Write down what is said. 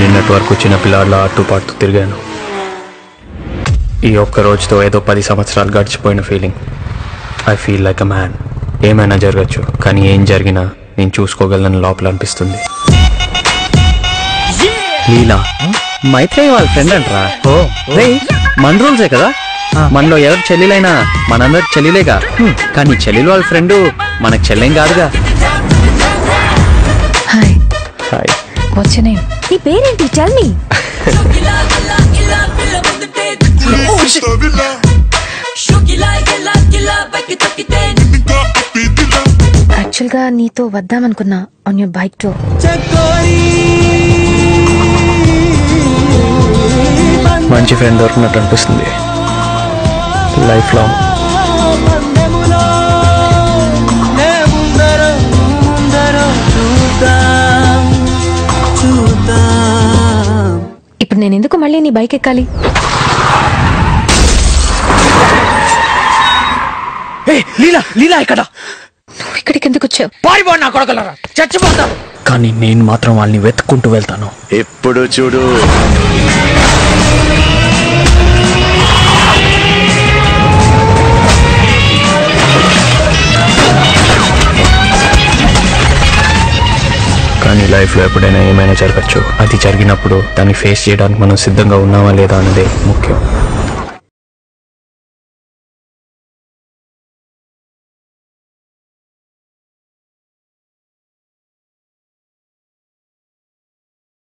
నిన్నటి వరకు చిన్న పిల్లాడిలా ఆడుతూ పాడుతూ తిరిగాను. ఈ ఒక్క రోజుతో ఏదో పది సంవత్సరాలు గడిచిపోయిన feeling I feel like a man ఏమైనా జరగచ్చు కానీ ఏం జరిగినా నేను చూసుకోగలను లోపల అనిపిస్తుంది. లీలా. మైత్రేయ వాళ్ళ ఫ్రెండ్ అంటరా? ఓ. రే మన రూల్సే కదా? మనలో ఎవరు చెల్లెలైనా మనందరి చెల్లెలేగా. కానీ చెల్లెలు వాళ్ళ ఫ్రెండ్ మనకు చెల్లెం కాదుగా. Hi. Hi. What's your name నీ పేరేంటి? టెల్ మీ యాక్చువల్గా నీతో వద్దామనుకున్నా ఆన్ యూర్ బైక్ టో మంచి ఫ్రెండ్ దొరికినట్టు అనిపిస్తుంది. లైఫ్ లాంగ్ ఇప్పుడు నేను ఎందుకు మళ్ళీ నీ బైక్ ఎక్కాలి? లీలా లీలా ఇక్కడ. నువ్వు ఇక్కడికి ఎందుకు వచ్చావు? పారిపోండి నా కొడకలరా? చచ్చిపోతారు కానీ నేను మాత్రం వాళ్ళని వెతుక్కుంటూ వెళ్తాను. ఎప్పుడు చూడు. నీ లైఫ్లో ఎప్పుడైనా ఏమైనా జరగచ్చు. అది జరిగినప్పుడు దాన్ని ఫేస్ చేయడానికి మనం సిద్ధంగా ఉన్నామా లేదా అన్నదే ముఖ్యం.